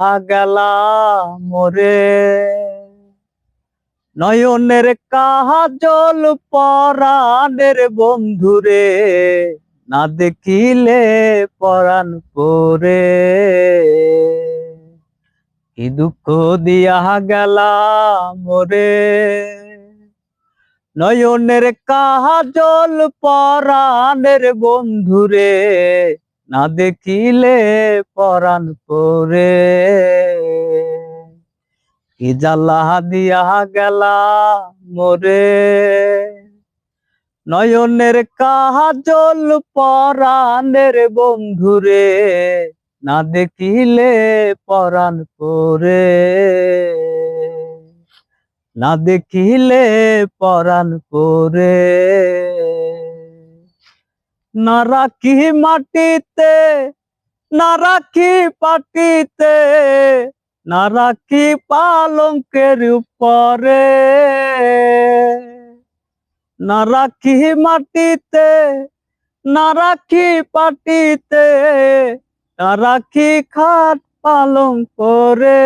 গেলা মোরে। নয়নের কাজল পরাণের বন্ধুরে, না দেখিলে পরাণ পরে। কি দুঃখ দিয়া গেলা মোরে। নয়নের কাজল পরাণের বন্ধুরে না দেখিলে পরাণ পরে। কি জ্বালা দিয়া গেলা মোরে। নয়নের কাজল পরাণের বন্ধুরে, না দেখিলে পরাণ পরে। না দেখিলে পরাণ পরে। না রাখি মাটিতে, না রাখি পাটিতে, না রাখি পালঙ্কের উপরে। না রাখি মাটিতে, না রাখি পাটিতে, না রাখি খাট পালঙ্ক করে।